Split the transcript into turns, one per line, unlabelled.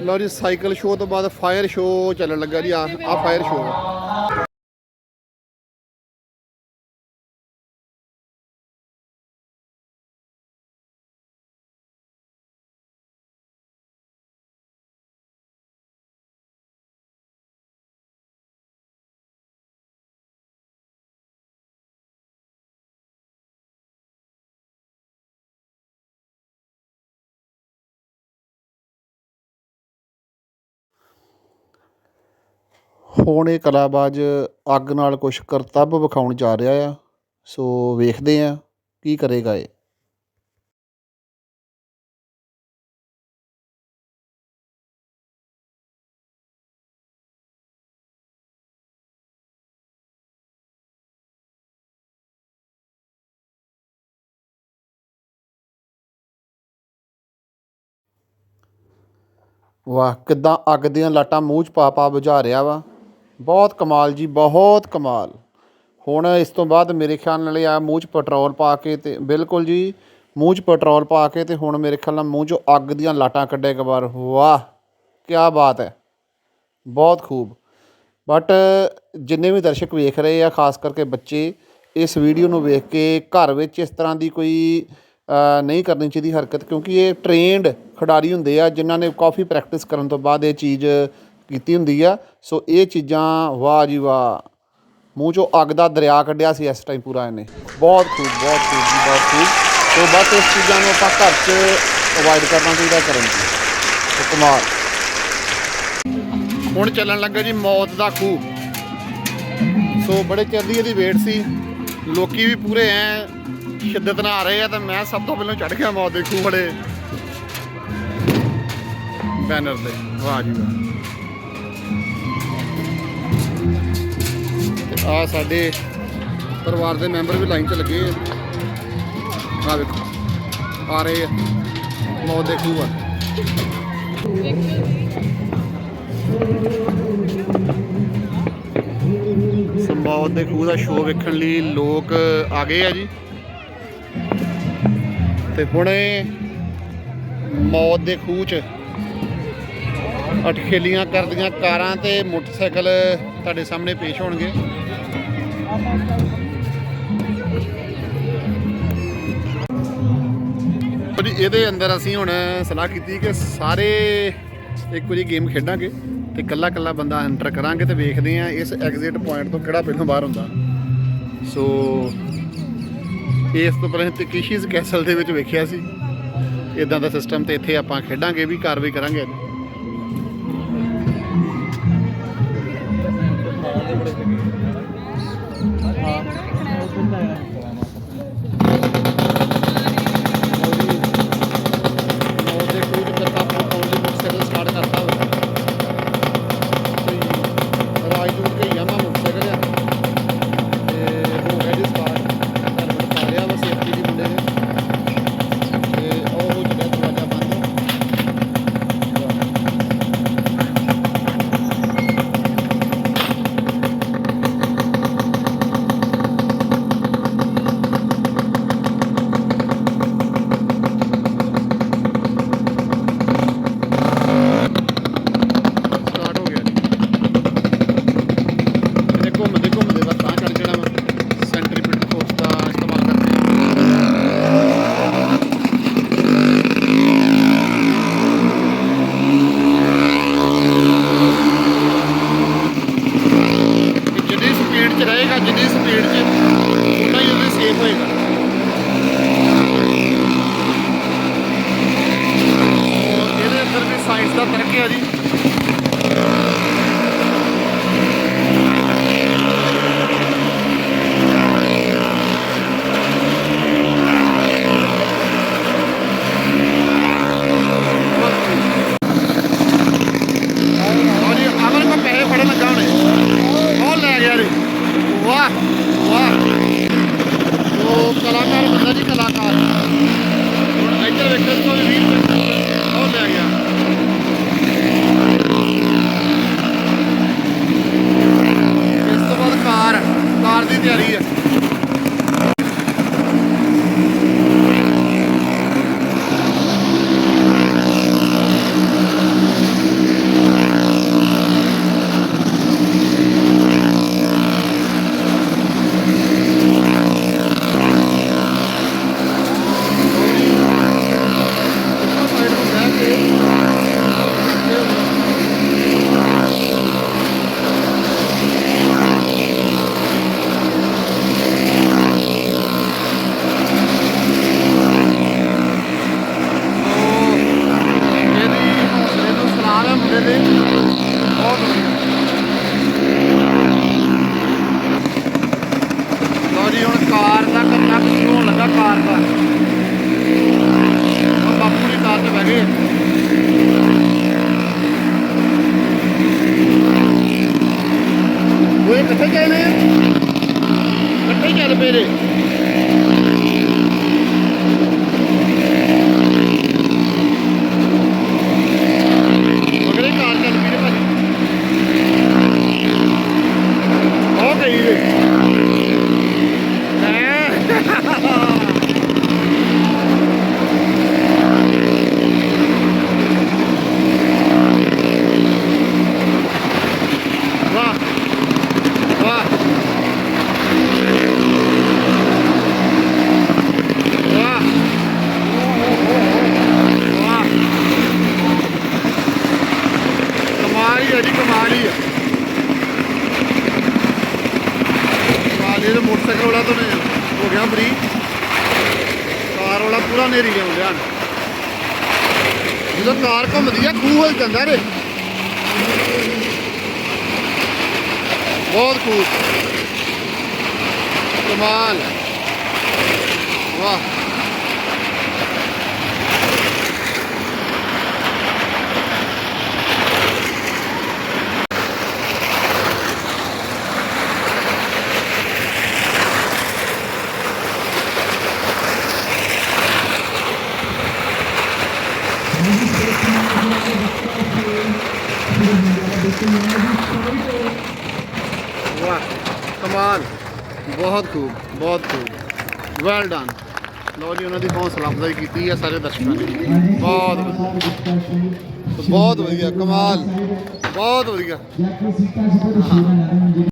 ਲਓ ਜੀ cycle show ਤੋਂ ਬਾਅਦ ਫਾਇਰ ਸ਼ੋਅ ਚੱਲਣ ਲੱਗਾ ਜੀ ਆ ਆ ਫਾਇਰ ਸ਼ੋਅ ਹੁਣ ਇਹ ਕਲਾਬਾਜ਼ ਅੱਗ ਨਾਲ ਕੁਛ ਕਰਤੱਬ ਵਿਖਾਉਣ ਜਾ ਰਿਹਾ ਆ। ਸੋ ਵੇਖਦੇ ਹਾਂ ਕੀ ਕਰੇਗਾ ਇਹ। ਵਾਹ, ਕਿੱਦਾਂ ਅੱਗ ਦੀਆਂ ਲਾਟਾਂ ਮੂੰਹ 'ਚ ਪਾ ਪਾ ਬੁਝਾ ਰਿਹਾ ਵਾ। ਬਹੁਤ ਕਮਾਲ ਜੀ, ਬਹੁਤ ਕਮਾਲ। ਹੁਣ ਇਸ ਤੋਂ ਬਾਅਦ ਮੇਰੇ ਖਿਆਲ ਨਾਲ ਆ ਮੂੰਹ 'ਚ ਪੈਟਰੋਲ ਪਾ ਕੇ ਤੇ ਬਿਲਕੁਲ ਜੀ, ਮੂੰਹ 'ਚ ਪੈਟਰੋਲ ਪਾ ਕੇ ਤੇ ਹੁਣ ਮੇਰੇ ਖਿਆਲ ਨਾਲ ਮੂੰਹ 'ਚੋਂ ਅੱਗ ਦੀਆਂ ਲਾਟਾਂ ਕੱਢੇ ਕਬਾਰ ਵਾਹ ਕੀ ਬਾਤ ਹੈ। ਬਹੁਤ ਖੂਬ। ਬਟ ਜਿੰਨੇ ਵੀ ਦਰਸ਼ਕ ਵੇਖ ਰਹੇ ਆ, ਖਾਸ ਕਰਕੇ ਬੱਚੇ, ਇਸ ਵੀਡੀਓ ਨੂੰ ਵੇਖ ਕੇ ਘਰ ਵਿੱਚ ਇਸ ਤਰ੍ਹਾਂ ਦੀ ਕੋਈ ਨਹੀਂ ਕਰਨੀ ਚਾਹੀਦੀ ਹਰਕਤ ਕਿਉਂਕਿ ਇਹ ਟ੍ਰੇਨਡ ਖਿਡਾਰੀ ਹੁੰਦੇ ਆ, ਜਿਨ੍ਹਾਂ ਨੇ ਕਾਫੀ ਪ੍ਰੈਕਟਿਸ ਕਰਨ ਤੋਂ ਬਾਅਦ ਇਹ ਚੀਜ਼ ਕੀਤੀ ਹੁੰਦੀ ਆ। ਸੋ ਇਹ ਚੀਜ਼ਾਂ, ਵਾਹ ਜੀ ਵਾਹ। ਮੂੰਹ ਚੋਂ ਅੱਗ ਦਾ ਦਰਿਆ ਕੱਢਿਆ ਸੀ ਇਸ ਟਾਈਮ ਪੂਰਾ ਇਹਨੇ। ਬਹੁਤ ਖੂਬ ਬਹੁਤ ਖੂਬ ਜੀ, ਬਹੁਤ ਖੂਬ। ਸੋ ਬਸ ਇਸ ਚੀਜ਼ਾਂ ਨੂੰ ਆਪਾਂ ਘਰ 'ਚ ਅਵੋਇਡ ਕਰਨਾ ਚਾਹੀਦਾ ਕਰਨ ਦੀ। ਸੋ ਕਮਾਲ। ਹੁਣ ਚੱਲਣ ਲੱਗਾ ਜੀ ਮੌਤ ਦਾ ਖੂਹ। ਸੋ ਬੜੇ ਚਿਰ ਦੀ ਇਹਦੀ ਵੇਟ ਸੀ। ਲੋਕੀ ਵੀ ਪੂਰੇ ਐ ਸ਼ਿੱਦਤ ਨਾਲ ਆ ਰਹੇ ਆ ਤੇ ਮੈਂ ਸਭ ਤੋਂ ਪਹਿਲਾਂ ਚੜ ਗਿਆ ਮੌਤ ਦੇ ਖੂਹ ਬੜੇ ਬੈਨਰ ਤੇ, ਵਾਹ ਜੀ ਵਾਹ। ਆ ਸਾਡੇ ਪਰਿਵਾਰ ਦੇ ਮੈਂਬਰ ਵੀ ਲਾਈਨ 'ਚ ਲੱਗੇ ਆ। ਆ ਵੇਖੋ ਆ ਰਹੇ ਆ। ਮੌਤ ਦੇ ਖੂਹ ਆ। ਸੰਭਾਵਤ ਦੇ ਖੂਹ ਦਾ ਸ਼ੋਅ ਵੇਖਣ ਲਈ ਲੋਕ ਆ ਗਏ ਆ ਜੀ। ਤੇ ਹੁਣੇ ਮੌਤ ਦੇ ਖੂਹ 'ਚ ਅਟਖੇਲੀਆਂ ਕਰਦੀਆਂ ਕਾਰਾਂ ਤੇ ਮੋਟਰਸਾਈਕਲ ਤੁਹਾਡੇ ਸਾਹਮਣੇ ਪੇਸ਼ ਹੋਣਗੇ। ਜੀ, ਇਹਦੇ ਅੰਦਰ ਅਸੀਂ ਹੁਣ ਸਲਾਹ ਕੀਤੀ ਕਿ ਸਾਰੇ ਇੱਕ ਵਾਰੀ ਗੇਮ ਖੇਡਾਂਗੇ ਤੇ ਕੱਲਾ ਕੱਲਾ ਬੰਦਾ ਐਂਟਰ ਕਰਾਂਗੇ ਤੇ ਵੇਖਦੇ ਆ ਇਸ ਐਗਜ਼ਿਟ ਪੁਆਇੰਟ ਤੋਂ ਕਿਹੜਾ ਪਹਿਲਾਂ ਬਾਹਰ ਹੁੰਦਾ। ਸੋ ਇਸ ਤੋਂ ਪਹਿਲਾਂ ਤੇ ਕਿਸ਼ੀਜ਼ ਕੈਸਲ ਦੇ ਵਿੱਚ ਵੇਖਿਆ ਸੀ। ਇਦਾਂ ਦਾ ਸਿਸਟਮ ਤੇ ਇੱਥੇ ਆਪਾਂ ਖੇਡਾਂਗੇ ਵੀ ਕਾਰਵਾਈ ਕਰਾਂਗੇ। ਅੱਜ 아, Thank you. ਹੋ ਗਿਆ ਫਰੀ ਕਾਰ ਵਾਲਾ ਪੂਰਾ ਨੇਰੀ ਲਿਆਉਂਦੇ ਹਨ ਜਦੋਂ ਕਾਰ ਘੁੰਮਦੀ ਆ, ਖੂਹ ਹਿਲ ਜਾਂਦਾ ਰੇ ਬਹੁਤ ਖੂਹ। ਕਮਾਲ। ਵਾਹ। ਵਾਹ, ਕਮਾਲ। ਬਹੁਤ ਖੂਬ ਬਹੁਤ ਖੂਬ। ਵੈਲ ਡਨ ਲਓ ਜੀ, ਉਹਨਾਂ ਦੀ ਹੌਸਲਾ ਅਫਜ਼ਾਈ ਕੀਤੀ ਹੈ ਸਾਰੇ ਦਰਸ਼ਕਾਂ ਨੇ। ਬਹੁਤ ਵਧੀਆ। ਬਹੁਤ ਵਧੀਆ, ਕਮਾਲ। ਬਹੁਤ ਵਧੀਆ।